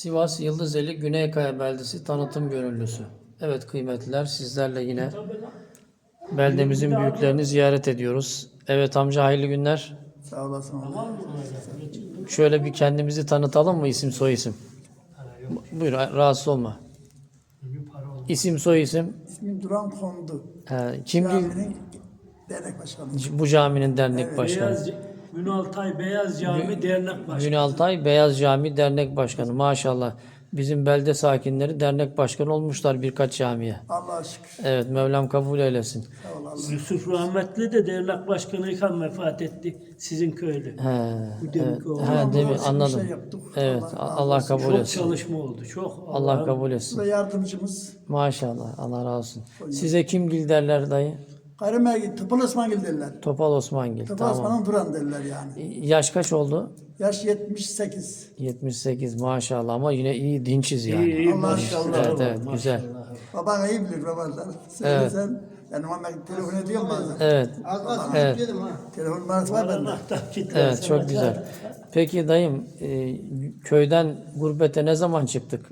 Sivas Yıldızeli Güneykaya Beldesi tanıtım gönüllüsü. Evet kıymetliler sizlerle yine beldemizin büyüklerini ziyaret ediyoruz. Evet amca hayırlı günler. Sağ olasın. Şöyle bir kendimizi tanıtalım mı isim soy isim? Buyur rahatsız olma. İsim soy isim. İsmim Duran Kondu. He, kim Caminin dernek başkanı. bu caminin dernek başkanı. Beyaz, Ünaltay Beyaz Cami Dernek Başkanı. Günaltay Beyaz Cami Dernek Başkanı. Maşallah. Bizim belde sakinleri dernek başkanı olmuşlar birkaç camiye. Allah'a şükür. Evet Mevlam kabul eylesin. Sağ ol Allah. Yusuf Rahmetli de dernek başkanıyken vefat etti. Sizin köyde. He, Bu demek o. he değil mi? Allah'a Anladım. yaptık. Evet Allah Allah kabul Çok etsin. çalışma oldu. Çok. Allah kabul Bu etsin. da yardımcımız. Maşallah. Allah razı olsun. Size kim gil derler dayı? Gayrimer Topal Osmangil derler. Topal Osmangil. Topal Tamam. Osman'ın Duran derler yani. Yaş kaç oldu? Yaş 78. 78 maşallah ama yine iyi dinçiz yani. İyi, iyi, Allah maşallah. Evet, evet, güzel. maşallah. Baban iyi bilir babalar. Söylesen. Ben ona telefon ediyorum bazen. Evet. Evet. Telefon numarası var bende. Evet çok güzel. Peki dayım e, köyden gurbete ne zaman çıktık?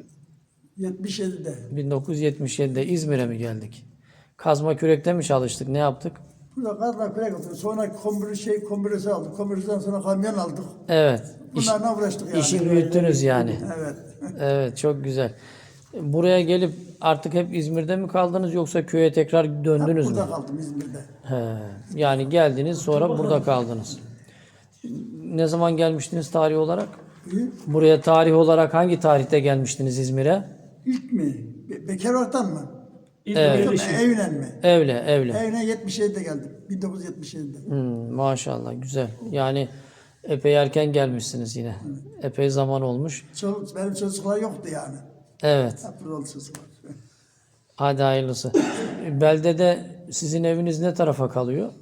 77'de. 1977'de İzmir'e mi geldik? Kazma kürekte mi çalıştık? Ne yaptık? Burada kazma kürek oturdu. Sonra kombürü şey kombürüsü aldık. Kombürüsüden sonra kamyon aldık. Evet. İş, Bunlarla uğraştık yani. işi büyüttünüz yani. Evet. Evet çok güzel. Buraya gelip artık hep İzmir'de mi kaldınız yoksa köye tekrar döndünüz mü? Burada kaldım İzmir'de. He. Yani geldiniz sonra burada kaldınız. Ne zaman gelmiştiniz tarih olarak? Buraya tarih olarak hangi tarihte gelmiştiniz İzmir'e? İlk mi? Be- bekar olaraktan mı? İlk Evet. Evlen mi? Evle, evle. Evine 77'de geldim. 1977'de. Hmm, maşallah güzel. Yani epey erken gelmişsiniz yine. Epey zaman olmuş. Çoluk, benim çocuklar yoktu yani. Evet. Burada çocuklar. Hadi hayırlısı. Beldede sizin eviniz ne tarafa kalıyor?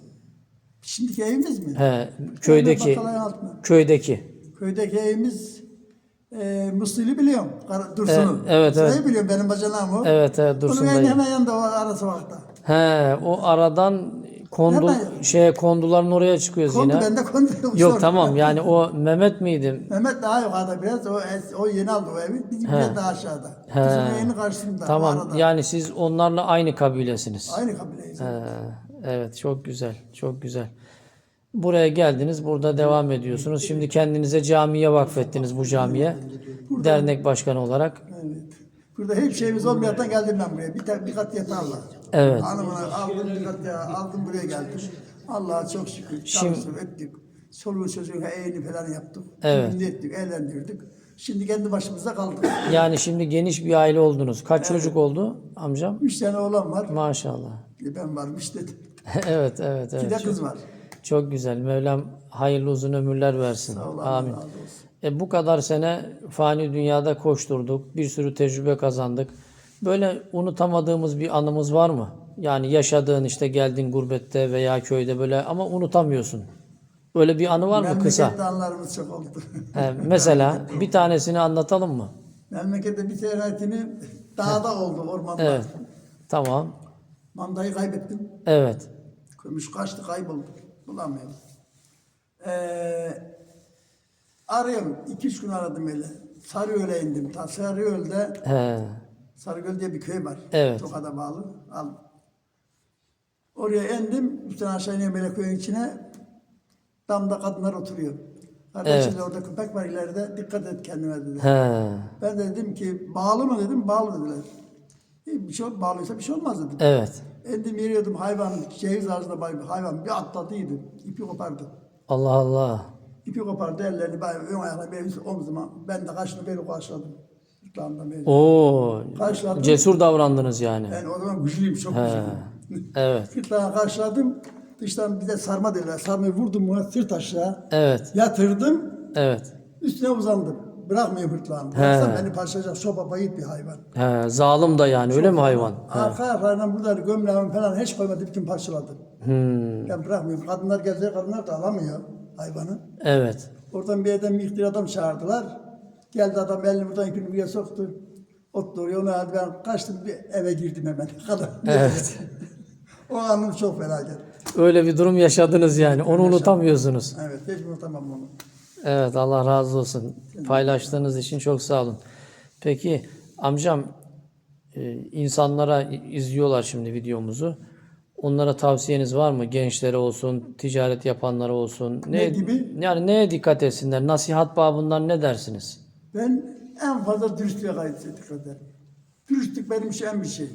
Şimdiki evimiz mi? He, köydeki. Köydeki. Köydeki evimiz e, Musli'li biliyorum. Dursun'u. Evet, evet. Musli'yi biliyorum benim bacanağım o. Evet, evet Dursun Onun dayı. hemen yanında o ara sokakta. He, o aradan kondu Hemen. şeye konduların oraya çıkıyoruz Kondu yine. bende kondu. Yok tamam yani o Mehmet miydi? Mehmet daha yukarıda biraz. O, o yeni aldı o evi. Bizim biraz daha aşağıda. Dursun'un evinin karşısında. o Tamam arada. yani siz onlarla aynı kabilesiniz. Aynı kabileyiz. He, evet çok güzel çok güzel. Buraya geldiniz burada devam ediyorsunuz. Şimdi kendinize camiye vakfettiniz bu camiye. Dernek başkanı olarak. Evet. Burada hep şeyimiz olmayandan geldim ben buraya. Bir, ta- bir kat yatağla. Evet. Hanımına aldım bir kat ya, aldım buraya geldim. Allah'a çok şükür. Çalıştık, ettik. Çoluğu çocuğun eğini falan yaptık. Evet. Düğününü ettik, eğlendirdik. Şimdi kendi başımıza kaldık. Yani şimdi geniş bir aile oldunuz. Kaç çocuk oldu amcam? Üç tane oğlan var. Maşallah. Ben varmış dedim. evet evet Bir de evet. kız var. Çok güzel. Mevlam hayırlı uzun ömürler versin. Allah Amin. razı olsun. E, bu kadar sene fani dünyada koşturduk. Bir sürü tecrübe kazandık. Böyle unutamadığımız bir anımız var mı? Yani yaşadığın işte geldin gurbette veya köyde böyle ama unutamıyorsun. Böyle bir anı var mı kısa? Memlekette anılarımız çok oldu. He, mesela bir tanesini anlatalım mı? Memlekette bir seyahatini dağda oldu ormanda. Evet. Tamam. Mandayı kaybettim. Evet. Kömüş kaçtı kayboldu. Bulamıyorum. Ee, arıyorum. iki üç gün aradım öyle. Sarıyöl'e indim. Ta Sarıyöl'de He. Sarıgöl diye bir köy var. Evet. Tokat'a bağlı. Al. Oraya indim. Üstten aşağı iniyorum böyle köyün içine. Damda kadınlar oturuyor. Kardeşim Evet. orada köpek var ileride. Dikkat et kendine dedi. He. Ben de dedim ki bağlı mı dedim. Bağlı dediler. "İyi, Bir şey ol- bağlıysa bir şey olmaz dedim. Evet. Endim yeriyordum hayvan, ceviz ağacında bay- hayvan bir atladıydı. ipi kopardı. Allah Allah. İpi kopardı ellerini ben ön ayağına benim omzuma. Ben de kaşını böyle karşıladım. Gırtlağımdan böyle. Oo. Karşıladım. Cesur davrandınız yani. Ben o zaman güçlüyüm, çok güçlüyüm. Evet. Gırtlağına karşıladım. Dıştan bir de sarma dediler. Sarmayı vurdum buna sırt aşağı. Evet. Yatırdım. Evet. Üstüne uzandım. Bırakmıyor gırtlağını. Bıraksam beni parçalayacak sopa bayit bir hayvan. He, zalim da yani öyle mi hayvan? Arka ayaklarından burada gömleğimi falan hiç koymadı. Bütün parçaladı. Hmm. Ben bırakmıyorum. Kadınlar gelecek, kadınlar da alamıyor hayvanı. Evet. Oradan bir yerden bir adam çağırdılar. Geldi adam elini buradan ipini buraya soktu. Ottu oraya onu aldı. Ben kaçtım bir eve girdim hemen. Kadın. Evet. o anım çok felaket. Öyle bir durum yaşadınız yani. Onu unutamıyorsunuz. Evet hiç unutamam onu. Evet Allah razı olsun. Paylaştığınız için çok sağ olun. Peki amcam e, insanlara izliyorlar şimdi videomuzu. Onlara tavsiyeniz var mı? Gençlere olsun, ticaret yapanlara olsun. Ne gibi? Yani neye dikkat etsinler? Nasihat babından ne dersiniz? Ben en fazla dürüstlüğe gayet dikkat ederim. Dürüstlük benim için en bir şey.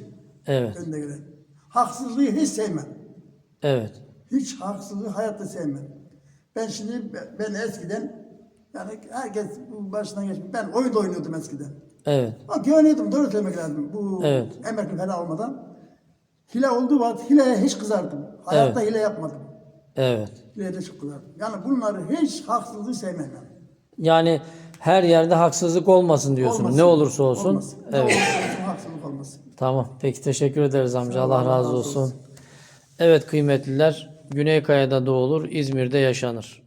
Evet. Önde gelen. Haksızlığı hiç sevmem. Evet. Hiç haksızlığı hayatta sevmem. Ben şimdi ben eskiden yani herkes başından geçmiş. Ben oyun da oynuyordum eskiden. Evet. Bak güveniyordum doğru söylemek lazım. Bu Evet. emekli falan olmadan. Hile olduğu vakit hileye hiç kızardım. Hayatta hile yapmadım. Evet. Hileye de çok kızardım. Yani bunları hiç haksızlığı sevmem. Yani. Yani her yerde haksızlık olmasın diyorsunuz. Olmasın. Ne olursa olsun. Olmasın. Ne Evet. olursa olsun haksızlık olmasın. Tamam. Peki teşekkür ederiz amca. Sağ Allah Allah razı razı olsun. olsun. Evet kıymetliler. Güneykaya'da doğulur, İzmir'de yaşanır.